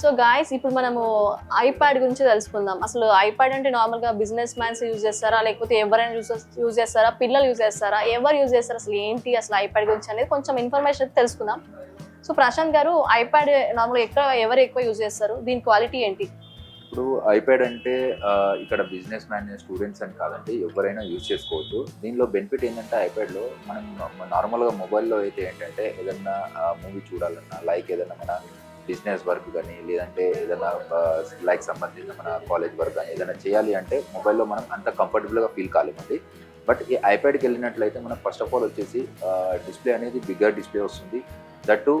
So guys ఇప్పుడు మనము iPad గురించి తెలుసుకుందాం. అసలు ఐప్యాడ్ అంటే నార్మల్గా బిజినెస్ మ్యాన్స్ యూజ్ చేస్తారా? లేకపోతే ఎవరైనా యూజ్ యూజ్ చేస్తారా? పిల్లలు యూజ్ చేస్తారా? ఎవరు యూజ్ చేస్తారు? అసలు ఏంటి అసలు ఐప్యాడ్ గురించి అనేది కొంచెం ఇన్ఫర్మేషన్ అయితే తెలుసుకుందాం. సో ప్రశాంత్ గారు ఐప్యాడ్ నార్మల్గా ఎక్కువ ఎవరు ఎక్కువ యూజ్ చేస్తారు? దీని క్వాలిటీ ఏంటి? ఇప్పుడు ఐప్యాడ్ అంటే ఇక్కడ బిజినెస్ మ్యాన్ స్టూడెంట్స్ అని కాదండి ఎవరైనా యూజ్ చేసుకోవచ్చు. దీనిలో బెనిఫిట్ ఏంటంటే ఐప్యాడ్లో మనం నార్మల్గా మొబైల్లో అయితే ఏంటంటే ఏదన్నా మూవీ చూడాలన్నా లైక్ ఏదన్నా మన బిజినెస్ వర్క్ కానీ లేదంటే ఏదైనా లైక్ సంబంధించిన మన కాలేజ్ వర్క్ కానీ ఏదైనా చేయాలి అంటే మొబైల్లో మనం అంత కంఫర్టబుల్గా ఫీల్ కాలేమండి. బట్ ఈ ఐప్యాడ్కి వెళ్ళినట్లయితే మనం ఫస్ట్ ఆఫ్ ఆల్ వచ్చేసి డిస్ప్లే అనేది బిగ్గర్ డిస్ప్లే వస్తుంది. దట్టు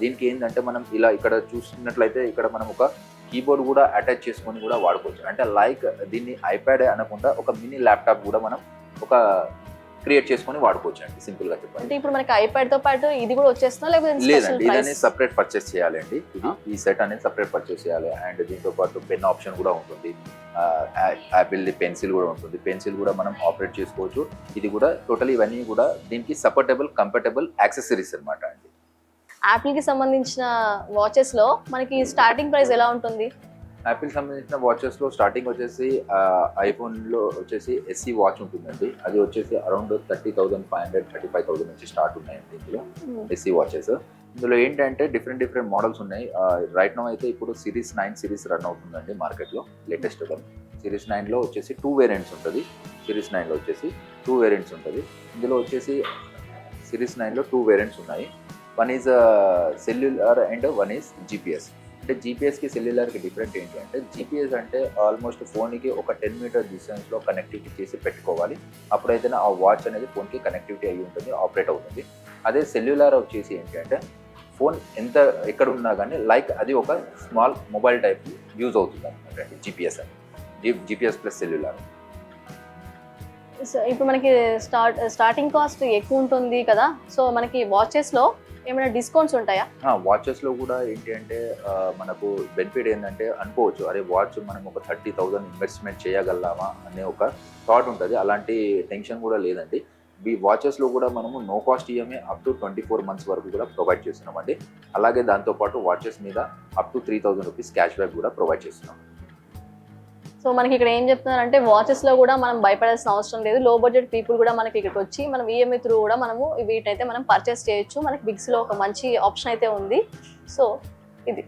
దీనికి ఏంటంటే మనం ఇలా ఇక్కడ చూసినట్లయితే ఇక్కడ మనం ఒక కీబోర్డ్ కూడా అటాచ్ చేసుకొని కూడా వాడుకోవచ్చు. అంటే లైక్ దీన్ని ఐప్యాడ్ అనకుండా ఒక మినీ ల్యాప్టాప్ కూడా మనం ఒక క్రియేట్ చేసుకొని వాడుకోవచ్చు అండి సింపుల్గా చెప్పాలి అంటే ఇప్పుడు మనకి ఐప్యాడ్తో పాటు ఇది కూడా వచ్చేస్తుందా లేకపోతే లేదండి ఇది అనేది సపరేట్ పర్చేస్ చేయాలండి ఇది ఈ సెట్ అనేది సపరేట్ పర్చేస్ చేయాలి. అండ్ దీంతో పాటు పెన్ ఆప్షన్ కూడా ఉంటుంది. యాపిల్ పెన్సిల్ కూడా ఉంటుంది. పెన్సిల్ కూడా మనం ఆపరేట్ చేసుకోవచ్చు. ఇది కూడా టోటల్ ఇవన్నీ కూడా దీనికి సపోర్టబుల్ కంఫర్టబుల్ యాక్సెసరీస్ అన్నమాట అండి. యాపిల్కి సంబంధించిన వాచెస్లో మనకి స్టార్టింగ్ ప్రైస్ ఎలా ఉంటుంది? యాపిల్ సంబంధించిన వాచెస్లో స్టార్టింగ్ వచ్చేసి ఐఫోన్లో వచ్చేసి ఎస్సీ వాచ్ ఉంటుందండి. అది వచ్చేసి around thirty thousand five hundred thirty five thousand నుంచి స్టార్ట్ ఉన్నాయండి ఇందులో ఎస్సీ వాచెస్ ఇందులో ఏంటంటే డిఫరెంట్ డిఫరెంట్ మోడల్స్ ఉన్నాయి. రైట్ నో అయితే ఇప్పుడు సిరీస్ నైన్ సిరీస్ రన్ అవుతుందండి మార్కెట్లో లేటెస్ట్ సిరీస్ నైన్లో వచ్చేసి టూ వేరియంట్స్ ఉంటుంది. సిరీస్ నైన్లో వచ్చేసి టూ వేరియంట్స్ ఉంటుంది. ఇందులో వచ్చేసి సిరీస్ నైన్లో టూ వేరియంట్స్ ఉన్నాయి. One is cellular and one is GPS అంటే జీపీఎస్కి సెల్యులర్కి డిఫరెంట్ ఏంటి అంటే జీపీఎస్ అంటే ఆల్మోస్ట్ ఫోన్కి ఒక టెన్ మీటర్ డిస్టెన్స్లో కనెక్టివిటీ చేసి పెట్టుకోవాలి. అప్పుడైతేనే ఆ వాచ్ అనేది ఫోన్కి కనెక్టివిటీ అయి ఉంటుంది ఆపరేట్ అవుతుంది. అదే సెల్యులార్ వచ్చేసి ఏంటి అంటే ఫోన్ ఎంత ఎక్కడ ఉన్నా కానీ లైక్ అది ఒక స్మాల్ మొబైల్ టైప్ యూజ్ అవుతుంది అనమాట జీపీఎస్ అని. G GPS plus cellular so ఇప్పుడు మనకి స్టార్ట్ స్టార్టింగ్ కాస్ట్ ఎక్కువ ఉంటుంది కదా. సో మనకి వాచెస్లో ఏమైనా డిస్కౌంట్స్ ఉంటాయా? వాచెస్లో కూడా ఏంటి అంటే మనకు బెనిఫిట్ ఏంటంటే అనుకోవచ్చు. అరే వాచ్ మనం ఒక థర్టీ థౌసండ్ ఇన్వెస్ట్మెంట్ చేయగలమా అనే ఒక థాట్ ఉంటుంది. అలాంటి టెన్షన్ కూడా లేదండి. ఈ వాచెస్లో కూడా మనము no cost EMI up to twenty four months వరకు కూడా ప్రొవైడ్ చేస్తున్నామండి. అలాగే దాంతోపాటు వాచెస్ మీద up to three thousand rupees cash back కూడా ప్రొవైడ్ చేస్తున్నాం. సో మనకి ఇక్కడ ఏం చెప్తున్నారంటే వాచెస్లో కూడా మనం భయపడాల్సిన అవసరం లేదు. లో బడ్జెట్ పీపుల్ కూడా మనకి ఇక్కడికి వచ్చి మనం ఈఎంఐ త్రూ కూడా మనము వీటైతే మనం పర్చేస్ చేయొచ్చు. మనకి బిగ్స్లో ఒక మంచి ఆప్షన్ అయితే ఉంది. సో ఇది.